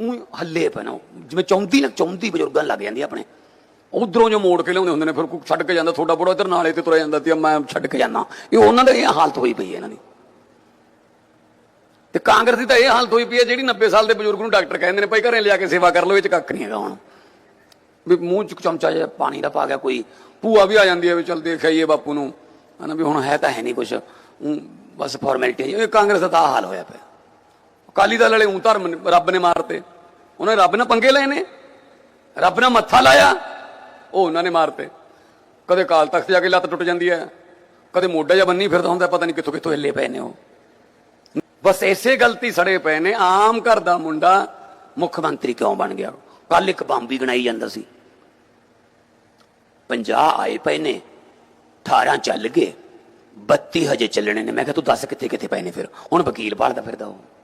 ਉਹ ਹੱਲੇ ਪੈਣਾ। ਜਿਵੇਂ ਚੌਂਦੀ ਨਾ, ਚੌਂਦੀ ਬਜ਼ੁਰਗਾਂ ਲੱਗ ਜਾਂਦੀ ਆਪਣੇ। ਉਧਰੋਂ ਜੋ ਮੋੜ ਕੇ ਲਿਆਉਂਦੇ ਹੁੰਦੇ ਨੇ, ਫਿਰ ਕੋਈ ਛੱਡ ਕੇ ਜਾਂਦਾ ਥੋੜਾ ਬੜਾ ਇਧਰ ਨਾਲੇ ਤੇ ਤੁਰਿਆ ਜਾਂਦਾ ਤੇ ਮੈਂ ਛੱਡ ਕੇ ਜਾਂਦਾ। ਇਹ ਉਹਨਾਂ ਦਾ ਇਹ ਹਾਲਤ ਹੋਈ ਪਈ ਹੈ ਇਹਨਾਂ ਦੀ। ਤੇ ਕਾਂਗਰਸ ਦੀ ਤਾਂ ਇਹ ਹਾਲਤ ਹੋਈ ਪਈ ਹੈ, ਜਿਹੜੀ 90 ਸਾਲ ਦੇ ਬਜ਼ੁਰਗ ਨੂੰ ਡਾਕਟਰ ਕਹਿੰਦੇ ਨੇ, ਭਾਈ ਘਰੇ ਲਿਆ ਕੇ ਸੇਵਾ ਕਰ ਲਓ, ਇਹ ਚ ਕੱਖ ਨਹੀਂ ਹੈਗਾ ਹੁਣ। ਵੀ ਮੂੰਹ ਚ ਚਮਚਾ ਜਿਹਾ ਪਾਣੀ ਦਾ ਪਾ ਗਿਆ, ਕੋਈ ਭੂਆ ਵੀ ਆ ਜਾਂਦੀ ਹੈ ਵੀ ਚਲ ਦੇਖ ਆਈਏ ਬਾਪੂ ਨੂੰ। ਹਨਾ ਵੀ ਹੁਣ ਹੈ ਤਾਂ ਹੈ ਨਹੀਂ ਕੁਛ। ਊਂ ਬਸ ਫਾਰਮੈਲਿਟੀ ਇਹ ਕਾਂਗਰਸ ਦਾ ਤਾਂ ਹਾਲ ਹੋਇਆ ਪਿਆ। ਅਕਾਲੀ ਦਲ ਵਾਲੇ ਊਂ ਧਰਮ ਰੱਬ ਨੇ ਮਾਰਤੇ। ਉਹਨੇ ਰੱਬ ਨਾਲ ਪੰਗੇ ਲਏ ਨੇ। ਰੱਬ ਨਾਲ ਮੱਥਾ ਲਾਇਆ, ਉਹ ਉਹਨਾਂ ਨੇ ਮਾਰਤੇ। ਕਦੇ ਕਾਲ ਤਖਤ ਜਾ ਕੇ ਲੱਤ ਟੁੱਟ ਜਾਂਦੀ ਹੈ, ਕਦੇ ਮੋਢਾ ਜਾਂ ਬੰਨੀ ਫਿਰਦਾ ਹੁੰਦਾ, ਪਤਾ ਨਹੀਂ ਕਿੱਥੋਂ ਕਿੱਥੋਂ ਹਿੱਲੇ ਪਏ ਨੇ ਉਹ। ਬਸ ਐਸੇ ਗਲਤੀ ਸੜੇ ਪਏ ਨੇ, ਆਮ ਘਰ ਦਾ ਮੁੰਡਾ ਮੁੱਖ ਮੰਤਰੀ ਕਿਉਂ ਬਣ ਗਿਆ? ਕੱਲ ਇੱਕ ਬੰਬੀ ਗਣਾਈ ਜਾਂਦਾ ਸੀ। 50 ਆਏ ਪਏ ਨੇ 18 ਚੱਲ ਗਏ 32 ਹਜੇ ਚੱਲਣੇ ਨੇ। ਮੈਂ ਕਿਹਾ ਤੂੰ ਦੱਸ ਕਿੱਥੇ ਕਿੱਥੇ ਪਏ ਨੇ ਫਿਰ? ਹੁਣ ਵਕੀਲ ਭਾਲਦਾ ਫਿਰਦਾ ਉਹ।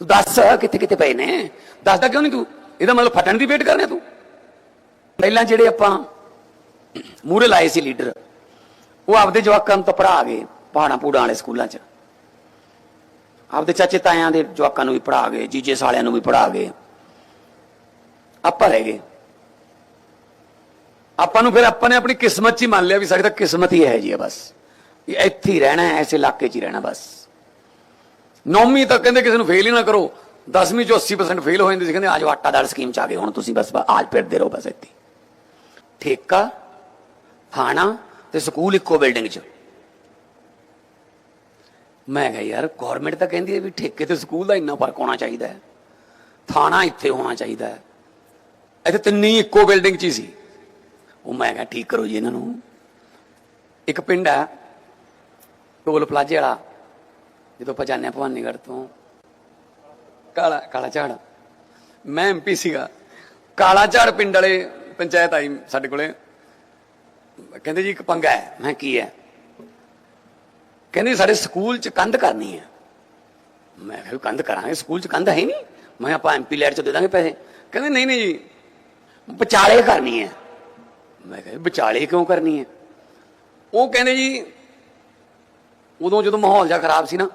ਤੂੰ ਦੱਸ ਕਿੱਥੇ ਕਿੱਥੇ ਪਏ ਨੇ? ਦੱਸਦਾ ਕਿਉਂ ਨਹੀਂ ਤੂੰ? ਇਹਦਾ ਮਤਲਬ ਫਟਣ ਦੀ ਵੇਟ ਕਰਨੇ ਤੂੰ? ਪਹਿਲਾਂ ਜਿਹੜੇ ਆਪਾਂ ਮੂਰੇ ਲਾਏ ਸੀ ਲੀਡਰ, ਉਹ ਆਪਦੇ ਜਵਾਕਾਂ ਨੂੰ ਤਾਂ ਪੜਾ ਗਏ ਪਹਾੜਾਂ ਪੂੜਾਂ ਵਾਲੇ ਸਕੂਲਾਂ 'ਚ। ਆਪਦੇ ਚਾਚੇ ਤਾਇਆਂ ਦੇ ਜਵਾਕਾਂ ਨੂੰ ਵੀ ਪੜਾ ਗਏ ਜੀਜੇ ਸਾਲਿਆਂ ਨੂੰ ਵੀ ਪੜਾ ਗਏ ਆਪਾਂ ਰਹਿ ਗਏ। ਆਪਾਂ ਨੂੰ ਫਿਰ ਆਪਾਂ ਨੇ ਆਪਣੀ ਕਿਸਮਤ 'ਚ ਹੀ ਮੰਨ ਲਿਆ ਵੀ ਸਾਡੀ ਤਾਂ ਕਿਸਮਤ ਹੀ ਹੈ ਜੀ ਬਸ। ਇੱਥੇ ਹੀ ਰਹਿਣਾ ਹੈ ਐਸੇ ਇਲਾਕੇ 'ਚ ਹੀ ਰਹਿਣਾ ਬਸ। ਨੌਵੀਂ ਤੱਕ ਕਹਿੰਦੇ ਕਿਸੇ ਨੂੰ ਫੇਲ ਹੀ ਨਾ ਕਰੋ। 10ਵੀਂ ਚੋਂ 80% ਫੇਲ ਹੋ ਜਾਂਦੇ ਸੀ, ਕਹਿੰਦੇ ਆਜੋ ਆਟਾ ਦਾਲ ਸਕੀਮ 'ਚ ਆ ਗਏ, ਹੁਣ ਤੁਸੀਂ ਬਸ ਆਜ ਫਿਰਦੇ ਰਹੋ ਬਸ ਇੱਥੇ। ਠੇਕਾ, ਥਾਣਾ ਤੇ ਸਕੂਲ ਇੱਕੋ ਬਿਲਡਿੰਗ 'ਚ। ਮੈਂ ਕਿਹਾ, ਯਾਰ ਗਵਰਨਮੈਂਟ ਤਾਂ ਕਹਿੰਦੀ ਹੈ ਵੀ ਠੇਕੇ ਤੇ ਸਕੂਲ ਦਾ ਇੰਨਾ ਫ਼ਰਕ ਹੋਣਾ ਚਾਹੀਦਾ ਹੈ। ਥਾਣਾ ਇੱਥੇ ਹੋਣਾ ਚਾਹੀਦਾ ਹੈ। ਇੱਥੇ ਤਿੰਨੀ ਇੱਕੋ ਬਿਲਡਿੰਗ 'ਚ ਹੀ ਸੀ। ਉਹ ਮੈਂ ਕਿਹਾ, ਠੀਕ ਕਰੋ ਜੀ ਇਹਨਾਂ ਨੂੰ। ਇੱਕ ਪਿੰਡ ਹੈ ਟੋਲ ਪਲਾਜੇ ਵਾਲਾ। ਜਦੋਂ ਆਪਾਂ ਜਾਂਦੇ ਹਾਂ ਭਵਾਨੀਗੜ੍ਹ ਤੋਂ, ਕਾਲਾ ਕਾਲਾ ਝਾੜ। ਮੈਂ ਐਮਪੀ ਸੀਗਾ। ਕਾਲਾ ਝਾੜ ਪਿੰਡ ਵਾਲੇ ਪੰਚਾਇਤ ਆਈ ਸਾਡੇ ਕੋਲੇ। ਕਹਿੰਦੇ ਜੀ ਇੱਕ ਪੰਗਾ ਹੈ। ਮੈਂ ਕੀ ਹੈ? ਕਹਿੰਦੇ ਸਾਡੇ ਸਕੂਲ ਚ ਕੰਧ ਕਰਨੀ ਹੈ। ਮੈਂ ਕਿਹਾ ਵੀ ਕੰਧ ਕਰਾਂਗੇ? ਸਕੂਲ ਚ ਕੰਧ ਹੈ ਨਹੀਂ? ਮੈਂ ਆਪਾਂ ਐਮਪੀ ਲੈਟ ਚ ਦੇ ਦਾਂਗੇ ਪੈਸੇ। ਕਹਿੰਦੇ, ਨਹੀਂ ਨਹੀਂ ਜੀ, ਵਿਚਾਲੇ ਕਰਨੀ ਹੈ। ਮੈਂ ਕਿਹਾ ਵੀ ਵਿਚਾਲੇ ਕਿਉਂ ਕਰਨੀ ਹੈ? ਉਹ ਕਹਿੰਦੇ ਜੀ, ਉਦੋਂ ਜਦੋਂ ਮਾਹੌਲ ਜਿਹਾ ਖਰਾਬ ਸੀ ਨਾ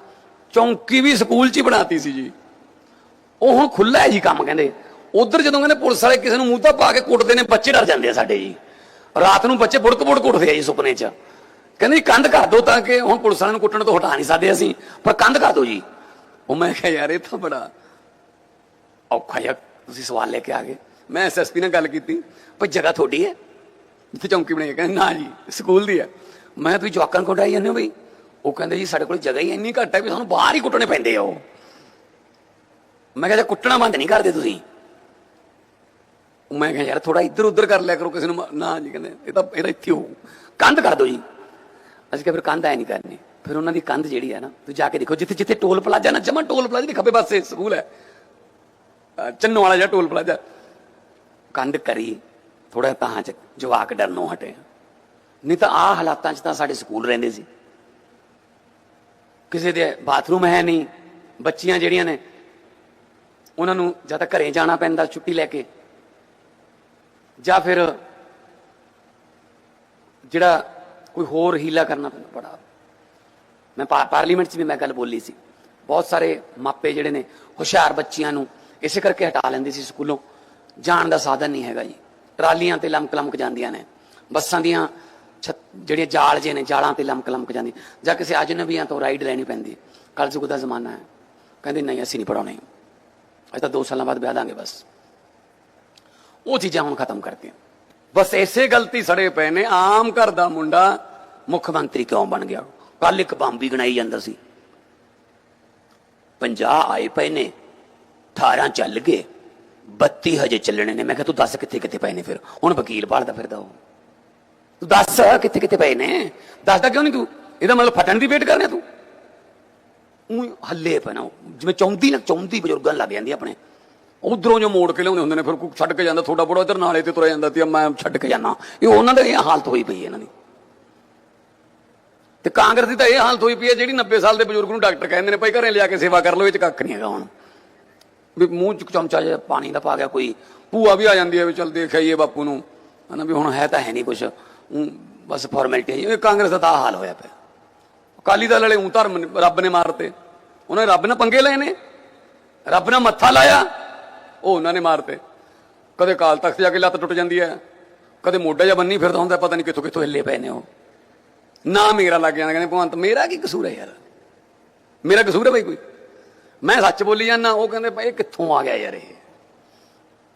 ਚੌਂਕੀ ਵੀ ਸਕੂਲ 'ਚ ਹੀ ਬਣਾਤੀ ਸੀ ਜੀ। ਉਹ ਹੁਣ ਖੁੱਲਾ ਹੈ ਜੀ ਕੰਮ, ਕਹਿੰਦੇ। ਉਧਰ ਜਦੋਂ ਕਹਿੰਦੇ ਪੁਲਿਸ ਵਾਲੇ ਕਿਸੇ ਨੂੰ ਮੂੰਹ ਤਾਂ ਪਾ ਕੇ ਕੁੱਟਦੇ ਨੇ, ਬੱਚੇ ਡਰ ਜਾਂਦੇ ਆ ਸਾਡੇ ਜੀ। ਰਾਤ ਨੂੰ ਬੱਚੇ ਬੁੜਕ ਬੁੜਕ ਉੱਠਦੇ ਆ ਜੀ ਸੁਪਨੇ 'ਚ। ਕਹਿੰਦੇ ਜੀ, ਕੰਧ ਕਰ ਦਿਓ ਤਾਂ ਕਿ ਹੁਣ ਪੁਲਿਸ ਵਾਲਿਆਂ ਨੂੰ ਕੁੱਟਣ ਤੋਂ ਹਟਾ ਨਹੀਂ ਸਕਦੇ ਅਸੀਂ, ਪਰ ਕੰਧ ਕਰ ਦਿਓ ਜੀ। ਉਹ ਮੈਂ ਕਿਹਾ, ਯਾਰ, ਇਹ ਤਾਂ ਬੜਾ ਔਖਾ ਜਿਹਾ ਤੁਸੀਂ ਸਵਾਲ ਲੈ ਕੇ ਆ ਗਏ। ਮੈਂ ਐਸਐਸਪੀ ਨਾਲ ਗੱਲ ਕੀਤੀ, ਭਈ ਜਗ੍ਹਾ ਤੁਹਾਡੀ ਹੈ? ਜਿੱਥੇ ਚੌਂਕੀ ਬਣਾਈ ਕਹਿੰਦੇ, ਨਾ ਜੀ, ਸਕੂਲ ਦੀ ਹੈ। ਮੈਂ ਤੁਸੀਂ ਜਵਾਕਾਂ ਨੂੰ ਕੋਟਾਈ ਜਾਂਦੇ ਹੋ ਬਈ ਉਹ ਕਹਿੰਦੇ ਜੀ ਸਾਡੇ ਕੋਲ ਜਗ੍ਹਾ ਹੀ ਇੰਨੀ ਘੱਟ ਹੈ ਵੀ ਸਾਨੂੰ ਬਾਹਰ ਹੀ ਕੁੱਟਣੇ ਪੈਂਦੇ ਆ ਉਹ। ਮੈਂ ਕਿਹਾ ਜੇ ਕੁੱਟਣਾ ਬੰਦ ਨਹੀਂ ਕਰਦੇ ਤੁਸੀਂ। ਮੈਂ ਕਿਹਾ ਯਾਰ ਥੋੜਾ ਇੱਧਰ ਉੱਧਰ ਕਰ ਲਿਆ ਕਰੋ ਕਿਸੇ ਨੂੰ ਨਾ ਜੀ ਕਹਿੰਦੇ, ਇਹ ਤਾਂ ਇਹਦਾ ਇੱਥੇ ਹੋ। ਕੰਧ ਕਰ ਦਿਓ ਜੀ। ਅਸੀਂ ਕਿਹਾ ਫਿਰ ਕੰਧ ਐ ਨਹੀਂ ਕਰਨੀ। ਫਿਰ ਉਹਨਾਂ ਦੀ ਕੰਧ ਜਿਹੜੀ ਹੈ ਨਾ, ਤੁਸੀਂ ਜਾ ਕੇ ਦੇਖੋ, ਜਿੱਥੇ ਜਿੱਥੇ ਟੋਲ ਪਲਾਜ਼ਾ ਨਾ, ਜਮਾ ਟੋਲ ਪਲਾਜ਼ਾ ਦੇ ਖੱਬੇ ਪਾਸੇ ਸਕੂਲ ਹੈ। ਅਹ ਚੰਨੋ ਵਾਲਾ ਜਿਹੜਾ ਟੋਲ ਪਲਾਜ਼ਾ। ਕੰਧ ਕਰੀ ਥੋੜਾ ਤਾਂ ਚ ਜਵਾਕ ਡਰਨੋਂ ਹਟੇ। ਨਹੀਂ ਤਾਂ ਆ ਹਾਲਾਤਾਂ 'ਚ ਤਾਂ ਸਾਡੇ ਸਕੂਲ ਰਹਿੰਦੇ ਸੀ। ਕਿਸੇ ਦੇ ਬਾਥਰੂਮ ਹੈ ਨਹੀਂ, ਬੱਚੀਆਂ ਜਿਹੜੀਆਂ ਨੇ, ਉਹਨਾਂ ਨੂੰ ਜਾਂ ਤਾਂ ਘਰੇ ਜਾਣਾ ਪੈਂਦਾ ਛੁੱਟੀ ਲੈ ਕੇ, ਜਾਂ ਫਿਰ ਜਿਹੜਾ ਕੋਈ ਹੋਰ ਹੀਲਾ ਕਰਨਾ ਪੈਂਦਾ, ਬੜਾ। ਮੈਂ ਪਾ- ਪਾਰਲੀਮੈਂਟ 'ਚ ਵੀ ਮੈਂ ਗੱਲ ਬੋਲੀ ਸੀ। ਬਹੁਤ ਸਾਰੇ ਮਾਪੇ ਜਿਹੜੇ ਨੇ, ਹੁਸ਼ਿਆਰ ਬੱਚੀਆਂ ਨੂੰ ਇਸੇ ਕਰਕੇ ਹਟਾ ਲੈਂਦੇ ਸੀ ਸਕੂਲੋਂ। ਜਾਣ ਦਾ ਸਾਧਨ ਨਹੀਂ ਹੈਗਾ ਜੀ। ਟਰਾਲੀਆਂ ਤੇ ਲਮਕ ਲਮਕ ਜਾਂਦੀਆਂ ਨੇ। ਬੱਸਾਂ ਦੀਆਂ ਛੱਤ- ਜਿਹੜੀਆਂ ਜਾਲ ਜੇ ਨੇ, ਜਾਲਾਂ ਤੇ ਲਮਕ ਲਮਕ ਜਾਂਦੀਆਂ ਜਾਂ ਕਿਸੇ ਅਜਨਬੀਆਂ ਤੋਂ ਰਾਈਡ ਲੈਣੀ ਪੈਂਦੀ। ਹੈ ਕਲਯੁਗ ਦਾ ਜ਼ਮਾਨਾ ਹੈ। ਕਹਿੰਦੇ, ਨਹੀਂ, ਅਸੀਂ ਨਹੀਂ ਪੜਾਉਣੇ ਅਸੀਂ ਤਾਂ 2 ਸਾਲਾਂ ਬਾਅਦ ਵਿਆਹ ਦਾਂਗੇ ਬਸ। ਉਹ ਚੀਜ਼ਾਂ ਹੁਣ ਖਤਮ ਕਰਤੀਆਂ। ਬਸ ਐਸੇ ਗਲਤੀ ਸੜੇ ਪਏ ਨੇ। ਆਮ ਘਰ ਦਾ ਮੁੰਡਾ ਮੁੱਖ ਮੰਤਰੀ ਕਿਉਂ ਬਣ ਗਿਆ? ਕੱਲ ਇੱਕ ਬੰਬੀ ਗਣਾਈ ਜਾਂਦਾ ਸੀ। 50 ਆਏ ਪਏ ਨੇ। 18 ਚੱਲ ਗਏ। 32 ਹਜੇ ਚੱਲਣੇ ਨੇ। ਮੈਂ ਕਿਹਾ, ਤੂੰ ਦੱਸ ਕਿੱਥੇ ਕਿੱਥੇ ਪਏ ਨੇ ਫਿਰ? ਹੁਣ ਵਕੀਲ ਭਾਲਦਾ ਫਿਰਦਾ ਉਹ। ਤੂੰ ਦੱਸ ਕਿੱਥੇ ਕਿੱਥੇ ਪਏ ਨੇ? ਦੱਸਦਾ ਕਿਉਂ ਨਹੀਂ ਤੂੰ? ਇਹਦਾ ਮਤਲਬ ਫਟਣ ਦੀ ਵੇਟ ਕਰ ਰਿਹਾ ਤੂੰ? ਉਹ ਹੱਲੇ ਪੈਣਾ ਜਿਵੇਂ ਚੌਂਦੀ ਨਾ, ਚੌਂਦੀ ਬਜ਼ੁਰਗਾਂ ਲੱਗ ਜਾਂਦੀ ਆਪਣੇ। ਉਧਰੋਂ ਜੋ ਮੋੜ ਕੇ ਲਿਆਉਂਦੇ ਹੁੰਦੇ ਨੇ, ਫਿਰ ਕੋਈ ਛੱਡ ਕੇ ਜਾਂਦਾ ਥੋੜਾ ਬੜਾ ਇਧਰ ਨਾਲੇ ਤੇ ਤੁਰਿਆ ਜਾਂਦਾ ਤੇ ਮੈਂ ਛੱਡ ਕੇ ਜਾਣਾ ਇਹ ਉਹਨਾਂ ਦੀ ਹਾਲਤ ਹੋਈ ਪਈ ਇਹਨਾਂ ਦੀ। ਤੇ ਕਾਂਗਰਸ ਦੀ ਤਾਂ ਇਹ ਹਾਲਤ ਹੋਈ ਪਈ ਹੈ ਜਿਹੜੀ 90 ਸਾਲ ਦੇ ਬਜ਼ੁਰਗ ਨੂੰ ਡਾਕਟਰ ਕਹਿੰਦੇ ਨੇ, ਭਾਈ ਘਰੇ ਲਿਆ ਕੇ ਸੇਵਾ ਕਰ ਲਓ, ਇਹ ਚ ਕੱਖ ਨਹੀਂ ਹੈਗਾ ਹੁਣ। ਵੀ ਮੂੰਹ ਚ ਚਮਚਾ ਜਿਹਾ ਪਾਣੀ ਦਾ ਪਾ ਗਿਆ, ਕੋਈ ਭੂਆ ਵੀ ਆ ਜਾਂਦੀ ਹੈ ਵੀ ਚਲ ਦੇਖ ਆਈਏ ਬਾਪੂ ਨੂੰ। ਹਨਾ ਵੀ ਹੁਣ ਹੈ ਤਾਂ ਹੈ ਨਹੀਂ ਕੁਛ। ਬਸ ਫਾਰਮੈਲਿਟੀ ਹੈ ਇਹ ਕਾਂਗਰਸ ਦਾ ਤਾਂ ਹਾਲ ਹੋਇਆ ਪਿਆ। ਅਕਾਲੀ ਦਲ ਵਾਲੇ ਊਂ ਧਰਮ ਰੱਬ ਨੇ ਮਾਰਤੇ। ਉਹਨੇ ਰੱਬ ਨਾਲ ਪੰਗੇ ਲਏ ਨੇ। ਰੱਬ ਨਾਲ ਮੱਥਾ ਲਾਇਆ। ਉਹ ਉਹਨਾਂ ਨੇ ਮਾਰਤੇ। ਕਦੇ ਕਾਲ ਤਖਤ ਜਾ ਕੇ ਲੱਤ ਟੁੱਟ ਜਾਂਦੀ ਹੈ। ਕਦੇ ਮੋਢਾ ਜਾਂ ਬੰਨੀ ਫਿਰਦਾ ਹੁੰਦਾ, ਪਤਾ ਨਹੀਂ ਕਿੱਥੋਂ ਕਿੱਥੋਂ ਹਿੱਲੇ ਪਏ ਨੇ ਉਹ। ਨਾ ਮੇਰਾ ਲੱਗ ਜਾਂਦਾ, ਕਹਿੰਦੇ ਭਗਵੰਤ, ਮੇਰਾ ਕੀ ਕਸੂਰ ਹੈ ਯਾਰ? ਮੇਰਾ ਕਸੂਰ ਹੈ ਬਈ ਕੋਈ। ਮੈਂ ਸੱਚ ਬੋਲੀ ਜਾਂਦਾ, ਉਹ ਕਹਿੰਦੇ ਭਾਈ ਇਹ ਕਿੱਥੋਂ ਆ ਗਿਆ ਯਾਰ ਇਹ?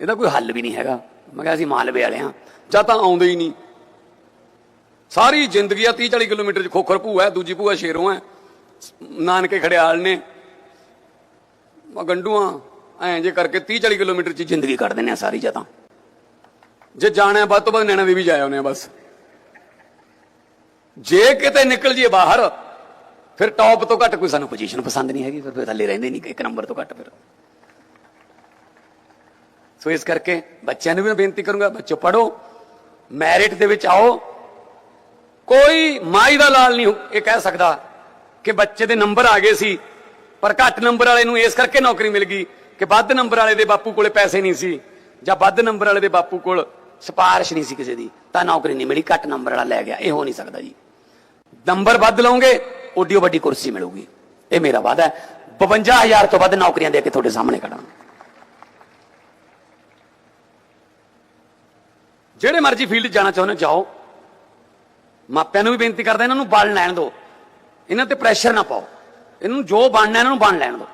ਇਹਦਾ ਕੋਈ ਹੱਲ ਵੀ ਨਹੀਂ ਹੈਗਾ। ਮੈਂ ਕਿਹਾ ਅਸੀਂ ਮਾਲਵੇ ਵਾਲੇ ਆ ਜਾਂ ਤਾਂ ਆਉਂਦੇ ਹੀ ਨਹੀਂ। ਸਾਰੀ ਜ਼ਿੰਦਗੀ ਆ 30 40 ਕਿਲੋਮੀਟਰ ਚ ਖੋਖਰ ਭੂਆ ਹੈ, ਦੂਜੀ ਭੂਆ ਸ਼ੇਰੋਂ ਹੈ। ਨਾਨਕੇ ਖੜਿਆਲ ਨੇ। ਆ ਗੰਡੂਆਂ ਐਂ ਜੇ ਕਰਕੇ 30 40 ਕਿਲੋਮੀਟਰ ਚ ਜ਼ਿੰਦਗੀ ਕੱਢ ਦਿੰਦੇ ਆ ਸਾਰੀ ਜਾਂ ਜੇ ਜਾਣਾ ਵੱਧ ਤੋਂ ਵੱਧ ਨੈਣਾ ਦੇਵੀ ਜਾਇਆ ਆਉਨੇ ਬਸ। ਜੇ ਕਿਤੇ ਨਿਕਲ ਜੀਏ ਬਾਹਰ, ਫਿਰ ਟੌਪ ਤੋਂ ਘੱਟ ਕੋਈ ਸਾਨੂੰ ਪੋਜੀਸ਼ਨ ਪਸੰਦ ਨਹੀਂ ਹੈਗੀ, ਫਿਰ ਥੱਲੇ ਰਹਿੰਦੇ ਨਹੀਂ, ਇੱਕ ਨੰਬਰ ਤੋਂ ਘੱਟ ਫਿਰ। ਸੋ ਇਸ ਕਰਕੇ ਬੱਚਿਆਂ ਨੂੰ ਵੀ ਮੈਂ ਬੇਨਤੀ ਕਰੂੰਗਾ, ਬੱਚੋ ਪੜੋ ਮੈਰਿਟ ਦੇ ਵਿੱਚ ਆਓ। ਕੋਈ ਮਾਈ ਦਾ ਲਾਲ ਨਹੀਂ ਇਹ ਕਹਿ ਸਕਦਾ ਕਿ ਬੱਚੇ ਦੇ ਨੰਬਰ ਆ ਗਏ ਸੀ, ਪਰ ਘੱਟ ਨੰਬਰ ਵਾਲੇ ਨੂੰ ਇਸ ਕਰਕੇ ਨੌਕਰੀ ਮਿਲ ਗਈ ਕਿ ਵੱਧ ਨੰਬਰ ਵਾਲੇ ਦੇ ਬਾਪੂ ਕੋਲੇ ਪੈਸੇ ਨਹੀਂ ਸੀ ਜਾਂ ਵੱਧ ਨੰਬਰ ਵਾਲੇ ਦੇ ਬਾਪੂ ਕੋਲ ਸਿਫਾਰਿਸ਼ ਨਹੀਂ ਸੀ ਕਿਸੇ ਦੀ, ਤਾਂ ਨੌਕਰੀ ਨਹੀਂ ਮਿਲੀ, ਘੱਟ ਨੰਬਰ ਵਾਲਾ ਲੈ ਗਿਆ, ਇਹ ਹੋ ਨਹੀਂ ਸਕਦਾ ਜੀ। ਨੰਬਰ ਵੱਧ ਲਓਗੇ ਓਡੀ ਵੱਡੀ ਕੁਰਸੀ ਮਿਲੂਗੀ। ਇਹ ਮੇਰਾ ਵਾਅਦਾ ਹੈ। 52000 ਤੋਂ ਵੱਧ ਨੌਕਰੀਆਂ ਦੇ ਕੇ ਤੁਹਾਡੇ ਸਾਹਮਣੇ ਖੜਾ ਜਿਹੜੇ ਮਰਜ਼ੀ ਫੀਲਡ ਜਾਣਾ ਚਾਹੁੰਦੇ ਜਾਓ। ਮਾਪਿਆਂ ਨੂੰ ਵੀ ਬੇਨਤੀ ਕਰਦਾ, ਇਹਨਾਂ ਨੂੰ ਬਣ ਲੈਣ ਦਿਓ। ਇਹਨਾਂ ਤੇ ਪ੍ਰੈਸ਼ਰ ਨਾ ਪਾਓ। ਇਹਨਾਂ ਨੂੰ ਜੋ ਬਣਨਾ, ਇਹਨਾਂ ਨੂੰ ਬਣ ਲੈਣ ਦਿਓ।